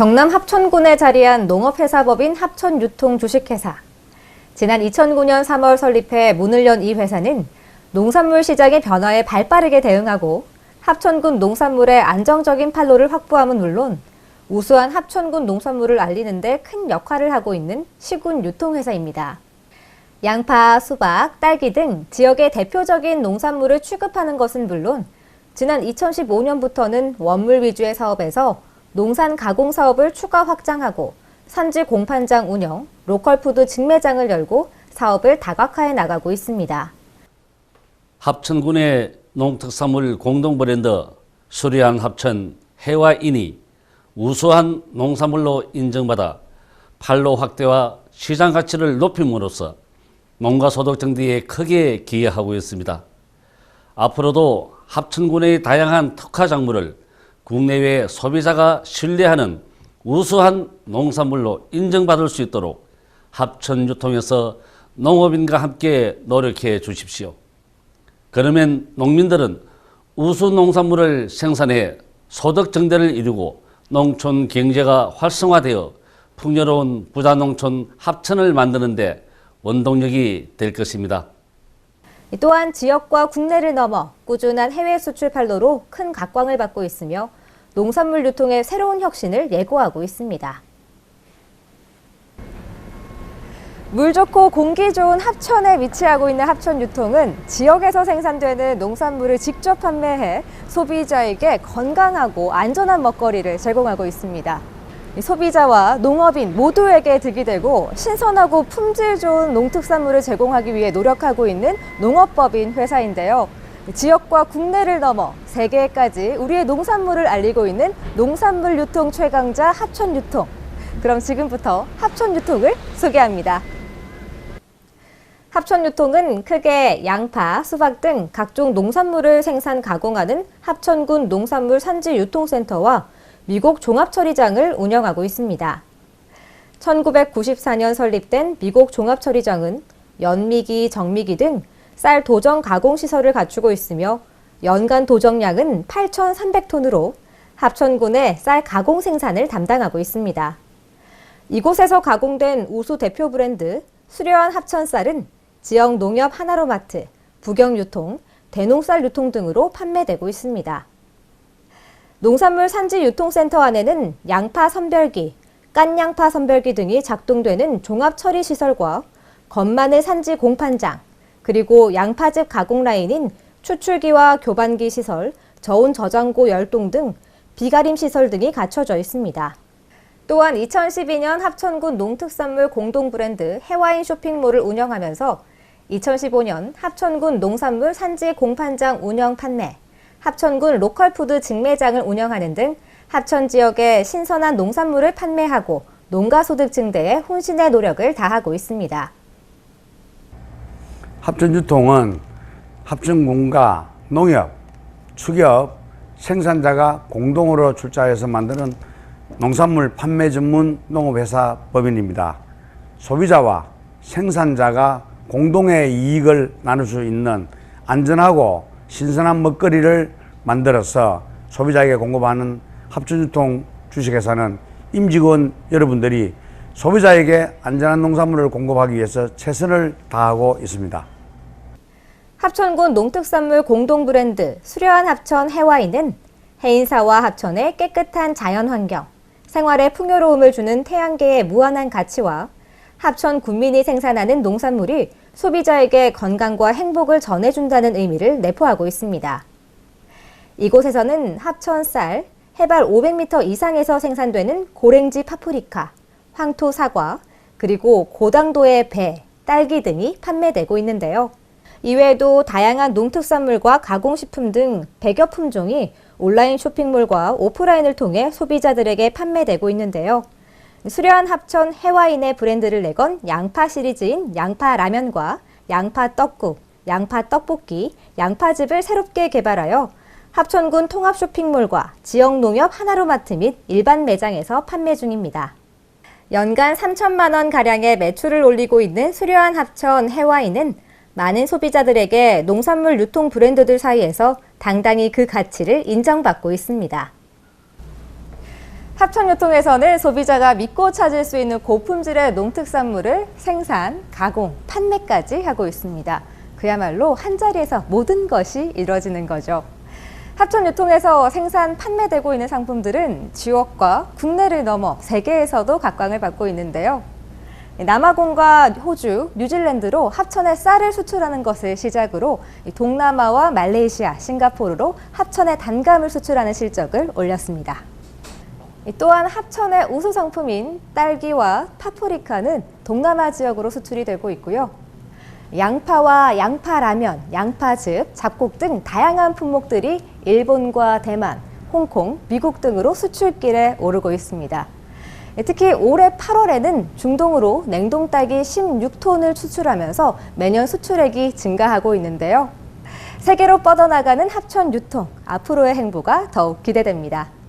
경남 합천군에 자리한 농업회사법인 합천유통 주식회사. 지난 2009년 3월 설립해 문을 연 이 회사는 농산물 시장의 변화에 발빠르게 대응하고 합천군 농산물의 안정적인 판로를 확보함은 물론 우수한 합천군 농산물을 알리는 데 큰 역할을 하고 있는 시군 유통회사입니다. 양파, 수박, 딸기 등 지역의 대표적인 농산물을 취급하는 것은 물론 지난 2015년부터는 원물 위주의 사업에서 농산 가공 사업을 추가 확장하고 산지 공판장 운영, 로컬푸드 직매장을 열고 사업을 다각화해 나가고 있습니다. 합천군의 농특산물 공동 브랜드 수리한 합천 해와인이 우수한 농산물로 인정받아 판로 확대와 시장 가치를 높임으로써 농가 소득 증대에 크게 기여하고 있습니다. 앞으로도 합천군의 다양한 특화 작물을 국내외 소비자가 신뢰하는 우수한 농산물로 인정받을 수 있도록 합천유통에서 농업인과 함께 노력해 주십시오. 그러면 농민들은 우수 농산물을 생산해 소득 증대를 이루고 농촌 경제가 활성화되어 풍요로운 부자 농촌 합천을 만드는데 원동력이 될 것입니다. 또한 지역과 국내를 넘어 꾸준한 해외 수출 판로로 큰 각광을 받고 있으며 농산물 유통의 새로운 혁신을 예고하고 있습니다. 물 좋고 공기 좋은 합천에 위치하고 있는 합천 유통은 지역에서 생산되는 농산물을 직접 판매해 소비자에게 건강하고 안전한 먹거리를 제공하고 있습니다. 이 소비자와 농업인 모두에게 득이 되고 신선하고 품질 좋은 농특산물을 제공하기 위해 노력하고 있는 농업법인 회사인데요. 지역과 국내를 넘어 세계까지 우리의 농산물을 알리고 있는 농산물 유통 최강자 합천유통. 그럼 지금부터 합천유통을 소개합니다. 합천유통은 크게 양파, 수박 등 각종 농산물을 생산 가공하는 합천군 농산물 산지 유통센터와 미국 종합처리장을 운영하고 있습니다. 1994년 설립된 미국 종합처리장은 연미기, 정미기 등 쌀 도정 가공 시설을 갖추고 있으며 연간 도정량은 8,300톤으로 합천군의 쌀 가공 생산을 담당하고 있습니다. 이곳에서 가공된 우수 대표 브랜드 수려한 합천쌀은 지역 농협 하나로마트, 부경유통, 대농쌀 유통 등으로 판매되고 있습니다. 농산물 산지 유통센터 안에는 양파 선별기, 깐양파 선별기 등이 작동되는 종합 처리 시설과 건마늘 산지 공판장, 그리고 양파즙 가공 라인인 추출기와 교반기 시설, 저온 저장고 열동 등 비가림 시설 등이 갖춰져 있습니다. 또한 2012년 합천군 농특산물 공동 브랜드 해와인 쇼핑몰을 운영하면서 2015년 합천군 농산물 산지 공판장 운영 판매, 합천군 로컬푸드 직매장을 운영하는 등 합천 지역의 신선한 농산물을 판매하고 농가 소득 증대에 혼신의 노력을 다하고 있습니다. 합천유통은 합천군과 농협, 축협, 생산자가 공동으로 출자해서 만드는 농산물 판매 전문 농업회사 법인입니다. 소비자와 생산자가 공동의 이익을 나눌 수 있는 안전하고 신선한 먹거리를 만들어서 소비자에게 공급하는 합천유통 주식회사는 임직원 여러분들이 소비자에게 안전한 농산물을 공급하기 위해서 최선을 다하고 있습니다. 합천군 농특산물 공동 브랜드 수려한 합천 해와인은 해인사와 합천의 깨끗한 자연 환경, 생활의 풍요로움을 주는 태양계의 무한한 가치와 합천 군민이 생산하는 농산물이 소비자에게 건강과 행복을 전해준다는 의미를 내포하고 있습니다. 이곳에서는 합천 쌀, 해발 500m 이상에서 생산되는 고랭지 파프리카, 황토 사과, 그리고 고당도의 배, 딸기 등이 판매되고 있는데요. 이외에도 다양한 농특산물과 가공식품 등 100여 품종이 온라인 쇼핑몰과 오프라인을 통해 소비자들에게 판매되고 있는데요. 수려한 합천 해와인의 브랜드를 내건 양파 시리즈인 양파 라면과 양파 떡국, 양파 떡볶이, 양파즙을 새롭게 개발하여 합천군 통합 쇼핑몰과 지역 농협 하나로마트 및 일반 매장에서 판매 중입니다. 연간 3천만 원 가량의 매출을 올리고 있는 수려한 합천 해와인은 많은 소비자들에게 농산물 유통 브랜드들 사이에서 당당히 그 가치를 인정받고 있습니다. 합천유통에서는 소비자가 믿고 찾을 수 있는 고품질의 농특산물을 생산, 가공, 판매까지 하고 있습니다. 그야말로 한 자리에서 모든 것이 이루어지는 거죠. 합천유통에서 생산, 판매되고 있는 상품들은 지역과 국내를 넘어 세계에서도 각광을 받고 있는데요. 남아공과 호주, 뉴질랜드로 합천에 쌀을 수출하는 것을 시작으로 이 동남아와 말레이시아, 싱가포르로 합천의 단감을 수출하는 실적을 올렸습니다. 이 또한 합천의 우수 상품인 딸기와 파프리카는 동남아 지역으로 수출이 되고 있고요. 양파와 양파라면, 양파즙, 잡곡 등 다양한 품목들이 일본과 대만, 홍콩, 미국 등으로 수출길에 오르고 있습니다. 특히 올해 8월에는 중동으로 냉동 딸기 16톤을 수출하면서 매년 수출액이 증가하고 있는데요. 세계로 뻗어나가는 합천 유통, 앞으로의 행보가 더욱 기대됩니다.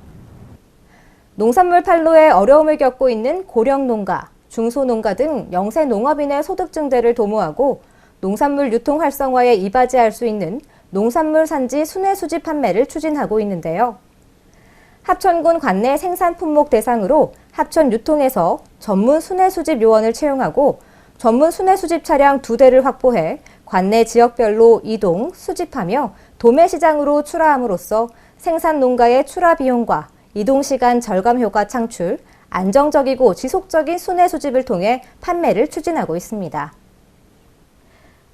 농산물 판로에 어려움을 겪고 있는 고령 농가, 중소농가 등 영세 농업인의 소득 증대를 도모하고 농산물 유통 활성화에 이바지할 수 있는 농산물 산지 순회 수집 판매를 추진하고 있는데요. 합천군 관내 생산 품목 대상으로 합천 유통에서 전문 순회 수집 요원을 채용하고 전문 순회 수집 차량 두 대를 확보해 관내 지역별로 이동, 수집하며 도매 시장으로 출하함으로써 생산 농가의 출하 비용과 이동 시간 절감 효과 창출, 안정적이고 지속적인 순회 수집을 통해 판매를 추진하고 있습니다.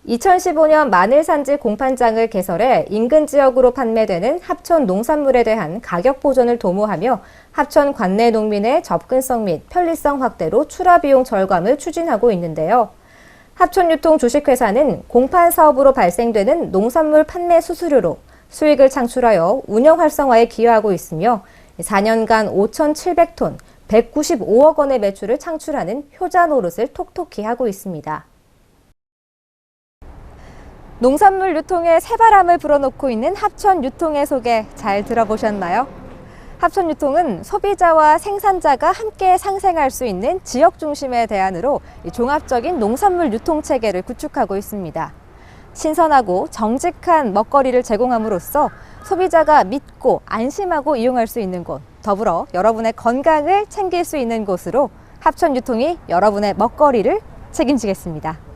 2015년 마늘 산지 공판장을 개설해 인근 지역으로 판매되는 합천 농산물에 대한 가격 보전을 도모하며 합천 관내 농민의 접근성 및 편리성 확대로 출하 비용 절감을 추진하고 있는데요. 합천유통 주식회사는 공판 사업으로 발생되는 농산물 판매 수수료로 수익을 창출하여 운영 활성화에 기여하고 있으며 4년간 5,700톤, 195억 원의 매출을 창출하는 효자 노릇을 톡톡히 하고 있습니다. 농산물 유통에 새바람을 불어넣고 있는 합천 유통의 소개 잘 들어보셨나요? 합천 유통은 소비자와 생산자가 함께 상생할 수 있는 지역 중심의 대안으로 이 종합적인 농산물 유통 체계를 구축하고 있습니다. 신선하고 정직한 먹거리를 제공함으로써 소비자가 믿고 안심하고 이용할 수 있는 곳, 더불어 여러분의 건강을 챙길 수 있는 곳으로 합천 유통이 여러분의 먹거리를 책임지겠습니다.